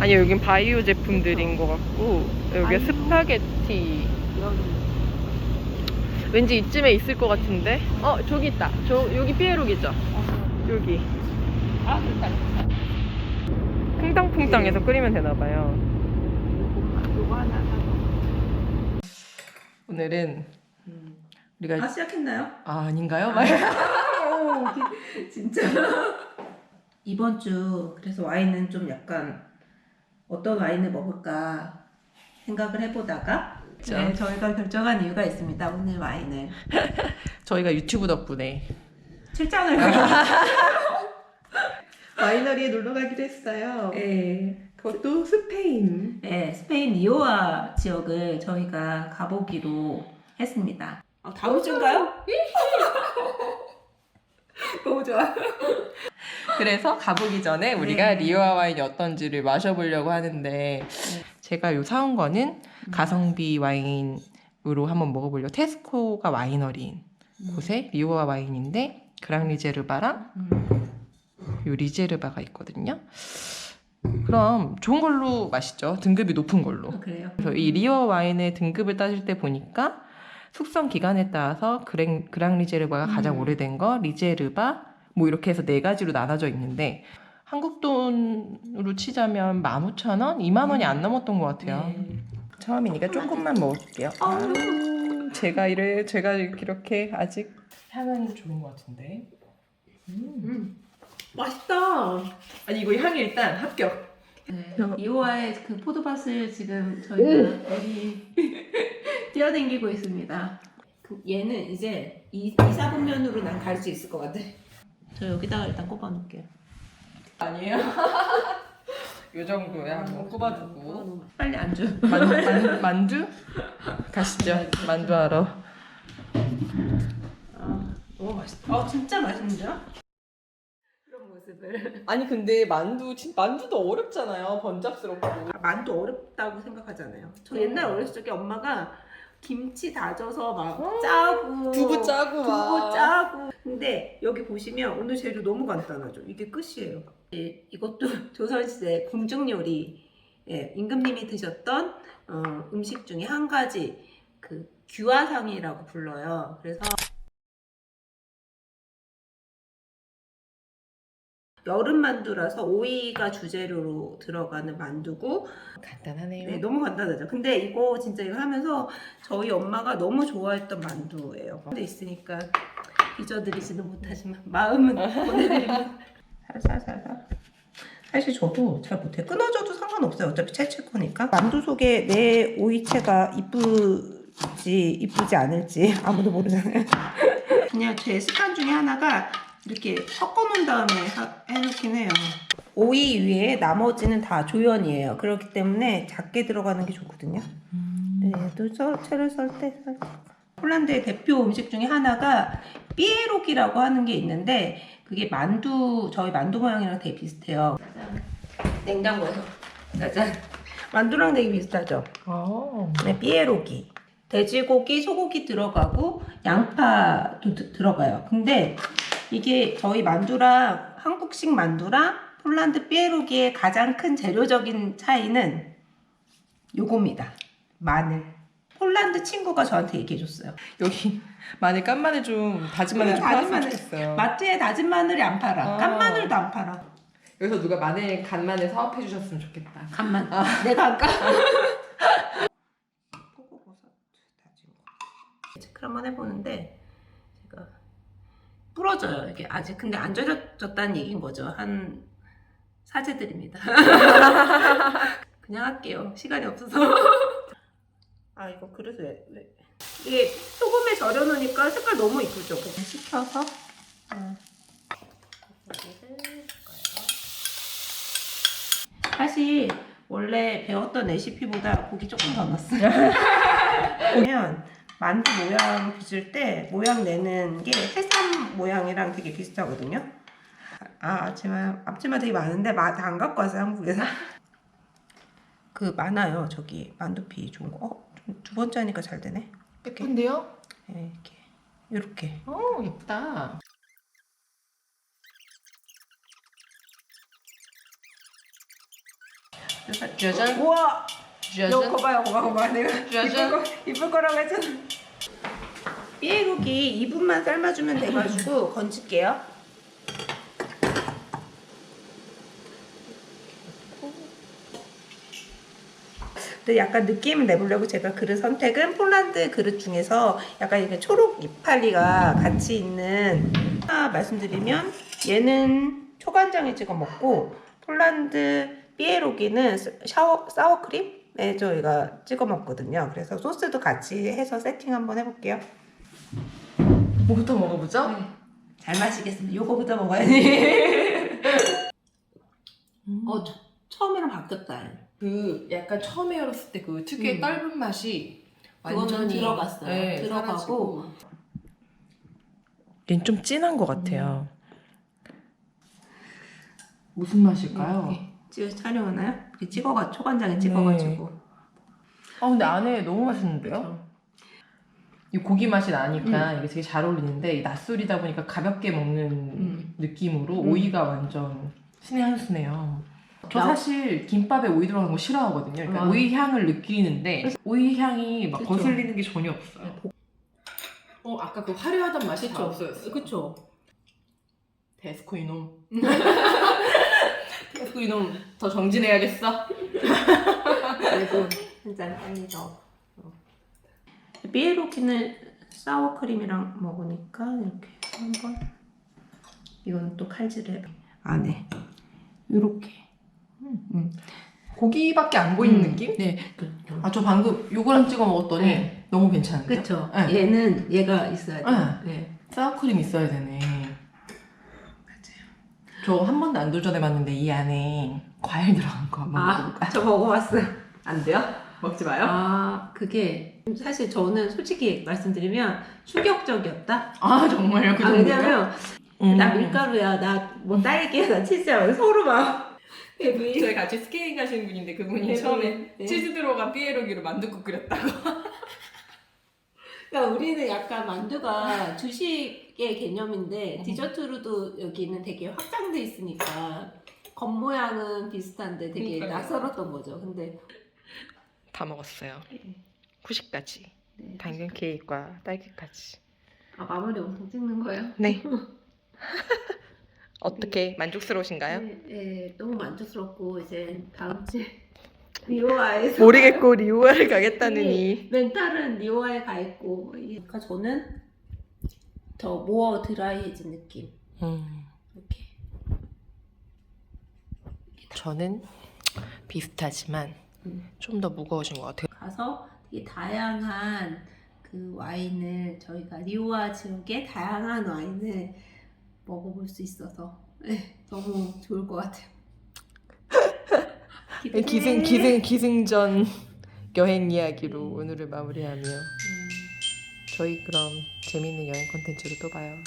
아니 여긴 바이오 제품들인 것 같고 여기? 스파게티. 왠지 이쯤에 있을 것 같은데 어 저기 있다 저 여기 삐에록이죠 여기 아, 됐다, 됐다. 퐁당퐁당해서 끓이면 되나 봐요 요거, 요거 하나 사고. 오늘은 음. 우리가 아, 시작했나요? 아 아닌가요? 진짜. 이번 주 그래서 와인은 좀 약간 어떤 와인을 먹을까 생각을 해보다가 그쵸. 네, 저희가 결정한 이유가 있습니다. 오늘 와인을 저희가 유튜브 덕분에 출장을 가서 와이너리에 놀러 가기로 했어요 네, 그것도 스페인 네, 스페인 리오아 지역을 저희가 가보기로 했습니다. 아, 다음 주인가요? 너무 좋아. 그래서 가보기 전에 우리가 네. 리오아 와인이 어떤지를 마셔보려고 하는데 제가 요 사온 거는 가성비 와인으로 한번 먹어보려고 테스코가 와이너리인 곳에 리오아 와인인데 그랑 리제르바랑 요 리제르바가 있거든요. 그럼 좋은 걸로 마시죠. 등급이 높은 걸로. 어, 그래요? 그래서 이 리오 와인의 등급을 따질 때 보니까 숙성 기간에 따라서 그랭, 그랑 리제르바가 가장 음. 오래된 거, 리제르바 뭐 이렇게 해서 네 가지로 나눠져 있는데 한국 돈으로 치자면 15,000원? 2만 원이 안 넘었던 것 같아요. 네. 처음이니까 조금만 먹어볼게요. 아우. 제가 이래 제가 이렇게 아직 향은 좋은 것 같은데. 음, 맛있다. 아니 이거 향이 일단 합격. 네, 리오아의 그 포도밭을 지금 저희가 여기 뛰어댕기고 있습니다. 그 얘는 이제 2, 4분면으로 난 갈 수 있을 것 같아. 저 여기다가 일단 꼽아 놓을게요. 아니에요? 요 정도야. 뭐 꼽아두고. 빨리 안주. 만, 만, 만두? 가시죠. 만두 하러. 아, 너무 맛있다. 아, 진짜 맛있는데요? 그런 모습을. 아니 근데 만두 진 만두도 어렵잖아요. 번잡스럽고. 아, 만두 어렵다고 생각하잖아요. 저 옛날 어렸을 적에 엄마가 김치 다져서 막 짜고 두부 짜고 막. 두부 짜고 근데 여기 보시면 오늘 재료 너무 간단하죠. 이게 끝이에요. 예, 이것도 조선시대 궁중 요리 예, 임금님이 드셨던 어, 음식 중에 한 가지 그 규화상이라고 불러요. 그래서 여름 만두라서 오이가 주재료로 들어가는 만두고 간단하네요. 네, 너무 간단하죠. 근데 이거 진짜 이거 하면서 저희 엄마가 너무 좋아했던 만두예요. 근데 있으니까 빚어드리지는 못하지만 마음은 보내드립니다. 살살살살. 사실 저도 잘 못해. 끊어져도 상관없어요. 어차피 채칠 거니까. 만두 속에 내 오이채가 이쁘지 이쁘지 않을지 아무도 모르잖아요. 그냥 제 습관 중에 하나가 이렇게 섞어 놓은 다음에 하- 해놓긴 해요. 오이 위에 나머지는 다 조연이에요. 그렇기 때문에 작게 들어가는 게 좋거든요. 네, 또 썰, 채를 썰때 폴란드의 대표 음식 중에 하나가 삐에록이라고 하는 게 있는데 그게 만두 저희 만두 모양이랑 되게 비슷해요. 냉장고에서 짜잔 만두랑 되게 비슷하죠. 아. 네, 삐에로기. 돼지고기, 소고기 들어가고 양파도 드- 들어가요. 근데 이게 저희 만두랑 한국식 만두랑 폴란드 삐에로기의 가장 큰 재료적인 차이는 요겁니다. 마늘. 폴란드 친구가 저한테 얘기해줬어요. 여기 마늘 깐 마늘 좀 다진 마늘 좀 다진 마늘. 좋겠어요. 마트에 다진 마늘이 안 팔아. 아. 깐 마늘도 안 팔아. 여기서 누가 마늘 간 마늘 사업해 주셨으면 좋겠다. 간만. 내가 할까? 포고버섯 다진 거. 체크를 한번 해보는데 부러져요. 이게 아직 근데 안 절여졌다는 얘기인 거죠. 한 사제들입니다. 그냥 할게요. 시간이 없어서. 아 이거 그릇 왜, 왜 이게 소금에 절여놓으니까 색깔 너무 이쁘죠. 식혀서 음. 사실 원래 배웠던 레시피보다 고기 조금 더 넣었어요. 보면 만두 모양 빚을 때 모양 내는 게 해삼 모양이랑 되게 비슷하거든요. 아, 앞치마, 앞치마 되게 많은데 다 안 갖고 왔어요, 한국에서. 그 많아요, 저기 만두피 좋은 거. 어, 두 번째 하니까 잘 되네. 이렇게. 예쁜데요? 네, 이렇게. 이렇게. 오, 어, 예쁘다. 여자. 우와! 짜잔. 거봐요, 거봐, 거봐. 내가. 이쁠 거, 이쁠 거라고 했잖아. 삐에로기 2분만 삶아주면 돼가지고 건질게요. 근데 약간 느낌을 내보려고 제가 그릇 선택은 폴란드 그릇 중에서 약간 이렇게 초록 이파리가 같이 있는 하나 말씀드리면 얘는 초간장에 찍어 먹고 폴란드 삐에로기는 샤워 사워크림 에 저희가 찍어 먹거든요. 그래서 소스도 같이 해서 세팅 한번 해볼게요. 뭐부터 먹어보죠? 잘 마시겠습니다. 요거부터 먹어야지. 어, 처, 처음이랑 바뀌었다. 그 약간 처음에 열었을 때 그 특유의 음. 떫은 맛이 완전히 들어갔어요. 네, 들어가고. 얘는 좀 진한 것 같아요. 무슨 맛일까요? 이렇게 찍어 촬영하나요? 이렇게 찍어가 초간장에 찍어가지고. 아 근데 안에 너무 맛있는데요? 이 고기 맛이 나니까 이게 되게 잘 어울리는데 이 낮술이다 보니까 가볍게 먹는 음. 느낌으로 음. 오이가 완전 신의 한 수네요. 저 나- 사실 김밥에 오이 들어간 거 싫어하거든요. 그러니까 아. 오이 향을 느끼는데 오이 향이 막 그쵸. 거슬리는 게 전혀 없어요. 어 아까 그 화려하던 맛이 다 그쵸. 없어졌어요. 그쵸. 데스코 이놈. 데스코 이놈 더 정진해야겠어. 그래도 한잔 빨리 더. 삐에로키는 사워크림이랑 먹으니까 이렇게 한번 이건 또 칼질을 해. 안에 이렇게. 음. 고기밖에 안 보이는 음. 느낌? 네. 아 저 방금 요거랑 찍어 먹었더니 네. 너무 괜찮은데? 그쵸. 네. 얘는 얘가 있어야 돼. 네. 네. 사워크림 있어야 되네. 저 한 번도 안 도전해봤는데 이 안에 과일 들어간 거 한번 아, 먹어볼까요? 저 먹어봤어요. 안 돼요? 먹지 마요. 아, 그게 사실 저는 솔직히 말씀드리면 충격적이었다. 아 정말요? 그 아, 정도요? 왜냐면 음. 나 밀가루야, 나 뭐 딸기야, 나 치즈야, 서로 막. 저희 같이 스케이팅 가시는 분인데 그분이 네, 처음에 네. 치즈 들어간 삐에로기로 만둣국 끓였다고. 그러니까 우리는 약간 만두가 주식 의 개념인데 디저트로도 여기는 되게 확장돼 있으니까 겉모양은 비슷한데 되게 그러니까요. 낯설었던 거죠. 근데 다 먹었어요. 후식까지. 네. 당근 케이크와 딸기까지. 아, 마무리 엄청 찍는 거예요? 네. 어떻게 만족스러우신가요? 네, 네, 너무 만족스럽고 이제 다음 주에 리오아에서 모르겠고 리오아를 가겠다느니. 멘탈은 리오아에 가 있고 그러니까 저는 더 모어 드라이해진 느낌 음. 이렇게 저는 비슷하지만 음. 좀 더 무거워진 것 같아요. 가서 되게 다양한 그 와인을 저희가 리오아 지역의 다양한 와인을 먹어볼 수 있어서 네, 너무 좋을 것 같아요. 기승 기승 기승전 여행 이야기로 오늘을 마무리하며 음, 저희 그럼 재밌는 여행 콘텐츠로 또 봐요.